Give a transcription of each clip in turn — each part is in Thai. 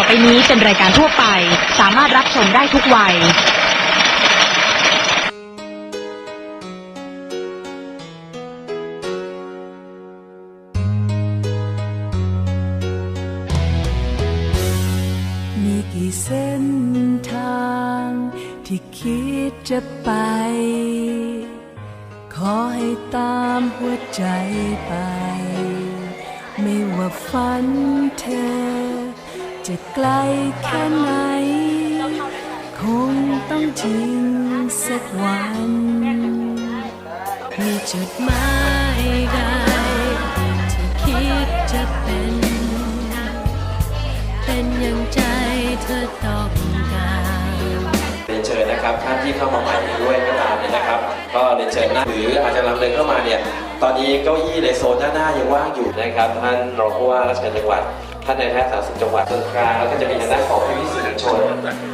ต่อไปนี้เป็นรายการทั่วไป สามารถรับชมได้ทุกวัย มีกี่เส้นทาง ที่คิดจะไป ขอให้ตามหัวใจไป ไม่ว่าฝันเธอ จะไกลแค่ไหน คงต้องถึงสักวัน มีจุดหมายใดที่คิดจะเป็น เป็นอย่างใจเธอต้องการเรียนเชิญนะครับท่านที่เข้ามาใหม่ด้วยก็ตามเนี่ยนะครับ ก็เรียนเชิญนะหรืออาจจะลำเดินเข้ามาเนี่ยตอนนี้เก้าอี้ในโซนด้านหน้ายังว่างอยู่นะครับท่านรองผู้ว่าราชการจังหวัด ท่านนายแพทย์สาธารณสุขจังหวัดตรงกลาแล้วก็จะมีทางด้านของพี่วิสุทธิชน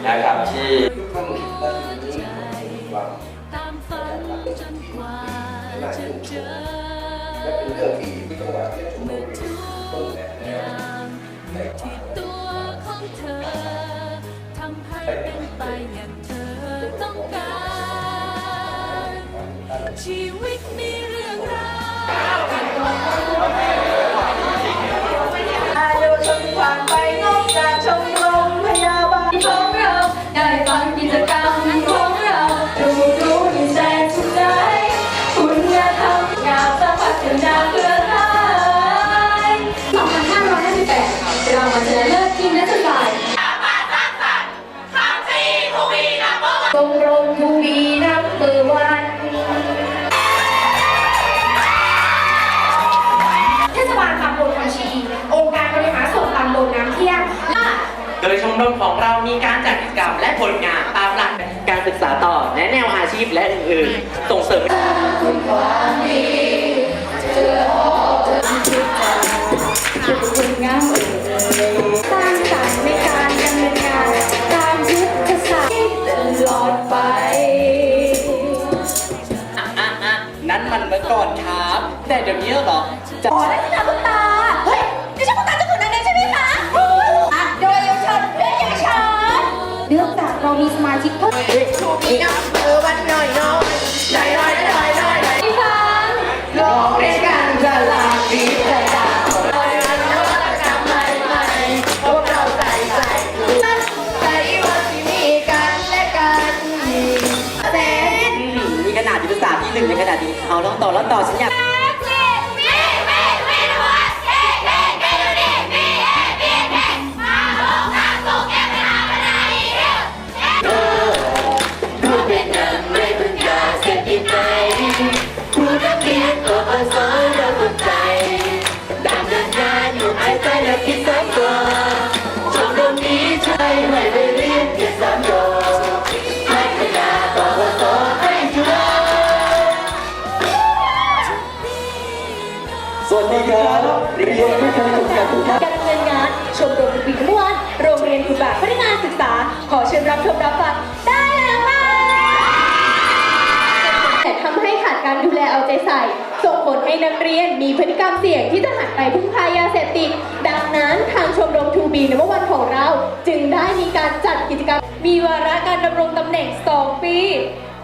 นะครับที่ตามฝันจนกว่าจะเจอเมื่อทุกอย่างที่ตัวของเธอทำให้เป็นไปอย่างเธอต้องการชีวิต ดยชมรมของเรามีการจัดกิจกรรมและผลงานตามหลักการศึกษาต่อแนะแนวอาชีพและอื่นๆ ส่งเสริมสร้างสรรค์ในการดำเนินงานตามยุทธศาสตร์ตลอดไป อะอะอะนั้นมันเมื่อก่อนครับ แต่เดี๋ยวนี้เหรอจะอ๋อแล้วที่ตาคุ เนื่องจากเรามีสมาชิกเพิ่มมีน้ำเออวันน้อยน้อยน้อยน้อยน้อยน้อยที่ฟังลองเรียนกันจะลาดีแต่ดาลอยวันนวัตกรรมใหม่ๆพวกเราใส่ใส่ใส่ว่าที่มีกันและกันแสนมีขนาดยุทธศาสตร์ที่หนึ่งในขนาดนี้เอาแล้วต่อแล้วต่อฉันอยาก สวัสดีครับเรียนผู้ชมกับทุกท่านการดำเนินงานชมรมบินล้วนโรงเรียนคุณแบบพัฒนาศึกษา ขอเชิญรับชมรับฟังได้แล้วค่ะแต่ทำให้ขาดการดูแลเอาใจใส่ ส่งผลให้นักเรียนมีพฤติกรรมเสี่ยงที่จะหันไปพึ่งพายาเสพติด ดังนั้นทางชมรมทูบีนวันของเรา จึงได้มีการจัดกิจกรรม มีวาระการดำรงตำแหน่ง 2 ปี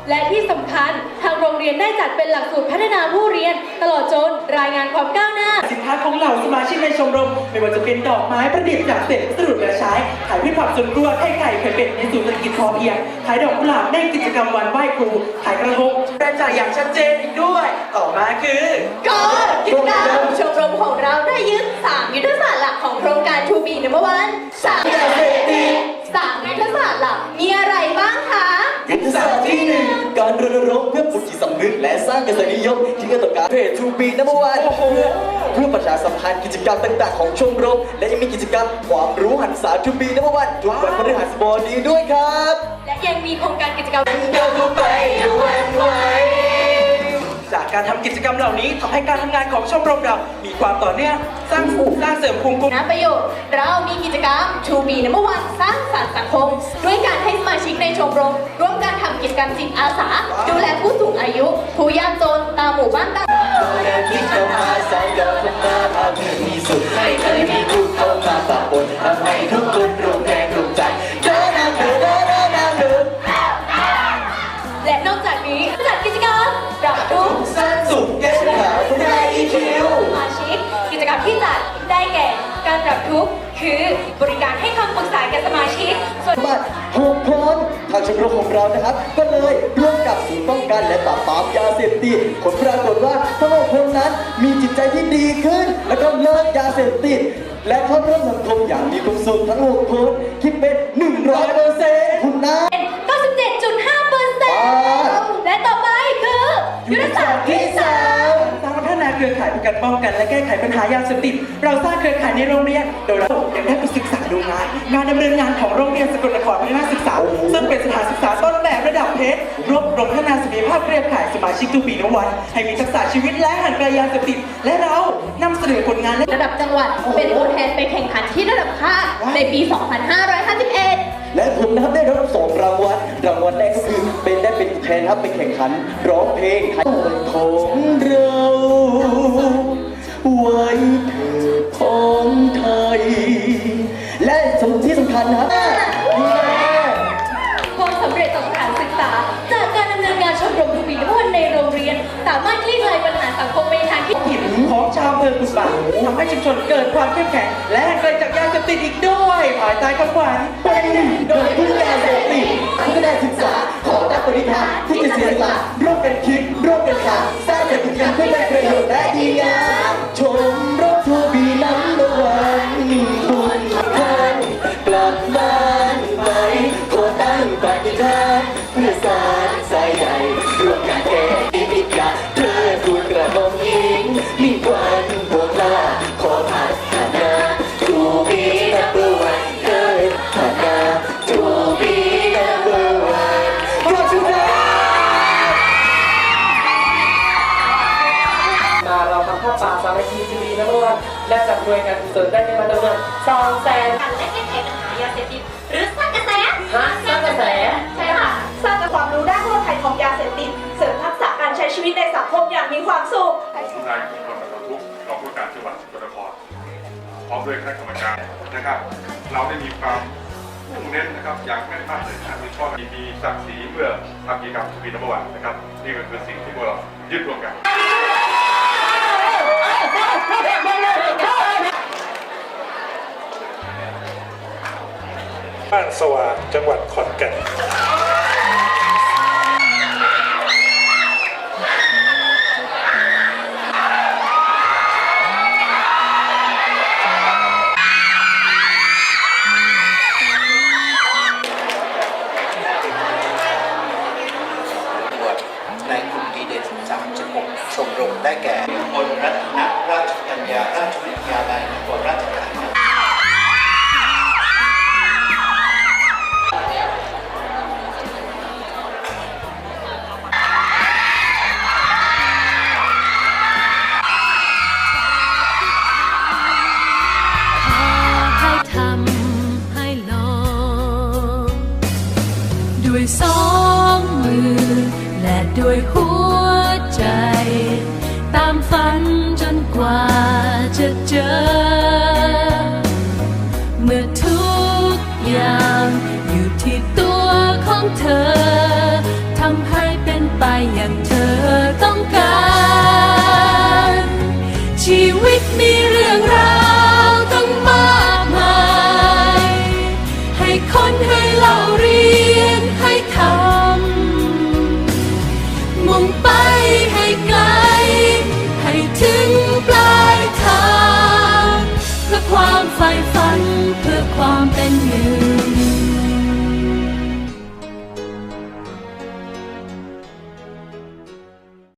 และที่สำคัญทางโรงเรียนได้จัดเป็นหลักสูตรพัฒนาผู้เรียน ตลอดจนรายงานความก้าวหน้า สินค้าของเหล่าสมาชิกในชมรม ไม่ว่าจะเป็นดอกไม้ประดิษฐ์จากเศษวัสดุเหลือใช้ ขายพืชผักสวนครัวไข่ไก่ไข่เป็ดในศูนย์เศรษฐกิจพอเพียง ขายดอกกุหลาบในกิจกรรมวันไหว้ครู ขายกระทงรายจ่ายอย่างชัดเจนอีกด้วย ต่อมาคือก็กิจกรรมชมรมของเราได้ยึด3ยุทธศาสตร์หลักของโครงการ To Be Number One สามยุทธศาสตร์สามยุทธศาสตร์หลักมีอะไรบ้างคะ ยุทธศาสตร์ที่หนึ่ง การรณรงค์เพื่อปลุกจิตสำนึกและสร้างกระแสนิยมที่กระตุ้นการเพจทูบีนัมเบอร์วันเพื่อเพื่อประชาสัมพันธ์กิจกรรมต่างๆของชมรม และยังมีกิจกรรมความรู้หันษาทูบีนัมเบอร์วันทุกวันพฤหัสบดีด้วยครับ และยังมีโครงการกิจกรรมเดินเข้าไปวันไหวจา กการทำกิจกรรมเหล่านี้ทำให้การทำงานของชมรมเรามีความต่อเนื่องสร้างผูกสร้างเสริมภูมิคุ้มนะประโยชน์ เรามีกิจกรรม To Be Number One สร้างสรรค์สังคม ด้วยการให้สมาชิกในชมรม ร่วมการทำกิจกรรมจิตอาสา ดูแลผู้สูงอายุ ผู้ยากจนตามหมู่บ้านต่างแคือบริการให้คำปรึกษาแก่สมาชิก ส่วนบัตรหกคนทางชมรมของเรานะครับ ก็เลยร่วมกับศูนย์ป้องกันและปราบปรามยาเสพติดผลปรากฏว่าทั้งหกคนนั้นมีจิตใจที่ดีขึ้น แล้วก็เลิกยาเสพติดและเข้าร่วมสังคมอย่างมีความสุขทั้งหกคนคิดเป็น100เปอร์เซ็นต์คุณนะ97.5เปอร์เซ็นต์และต่อไปคือยุทธศาสตร์ที่สามสร้างพัฒนาเครือข่ายเพื่อการป้องกัน และแก้ไขปัญหายาเสพติดเราสร้างเครือข่ายในโรงเรียนโดยเรายัง ได้ไปศึกษาดูงาน งานดำเนินงานของโรงเรียนสกลนครพัฒนาศึกษา ซึ่งเป็นสถานศึกษาต้นแบบระดับเพชรรวบรวมพัฒนาศักยภาพเครือข่ายสมาชิกทุกปีนวันให้มีทักษะชีวิตและห่างไกลยาเสพติดและเรานำเสนอผลงานและระดับจังหวัดเป็นตัวแทนไปแข่งขันที่ระดับภาคในปี 2551และผมนะครับได้รับสองรางวัล รางวัลแรกก็คือเป็นได้เป็นตัวแทนครับไปแข่งขันร้องเพลงไทยของเราไว้ ที่สำคัญนะครับนี่แน่ความสำเร็จของสถานศึกษา จากการดำเนินงานชมรมทุกปีทุกวันในโรงเรียน สามารถคลี่คลายปัญหาสังคมไปในทางที่หินของชาวอำเภอกุฎบาทำให้ชุมชนเกิดความเข้มแข็ง และห่างไกลจากยาเสพติดอีกด้วยภายใต้คำขวัญเป็นหนึ่งโดยผู้ยาเสพติดผู้ได้ศึกษาขอตั้งปณิธานที่จะเสียสละร่วมกันคิดร่วมกันทำสร้างแต่กิจกรรมเพื่อเป็นประโยชน์และดีงามชมรถ วยงานกุศลได้ในมาจำนวนสองแสนและแก้ไขปัญหายาเสพติดหรือสร้างกระแสฮะสร้างกระแสใช่ค่ะสร้างความรู้ด้านโทษภัยของยาเสพติดเสริมทักษะการใช้ชีวิตในสังคมอย่างมีความสุขนายกรมการบรรเทาทุกข์รองผู้การจังหวัดสกลนครพร้อมด้วยคณะกรรมการนะครับ เราได้มีความมุ่งเน้นนะครับอย่างแม่นมากเลยนะมีข้อดีมีศักดิ์ศรีเมื่อทำกิจกรรมทวีนวันนะครับ นี่ก็คือสิ่งที่พวกเรายึดรวมกัน บ้านสว่างจังหวัดขอนแก่นในกลุ่มดีเด่น36ชมรมได้แก่บนรัตนราชกัญญาราชวิทยาลัย ด้วยสองมือ และด้วยหัวใจ ตามฝันจนกว่าจะเจอ เมื่อทุกอย่างอยู่ที่ตัวของเธอ ทำให้เป็นไปอย่างเธอ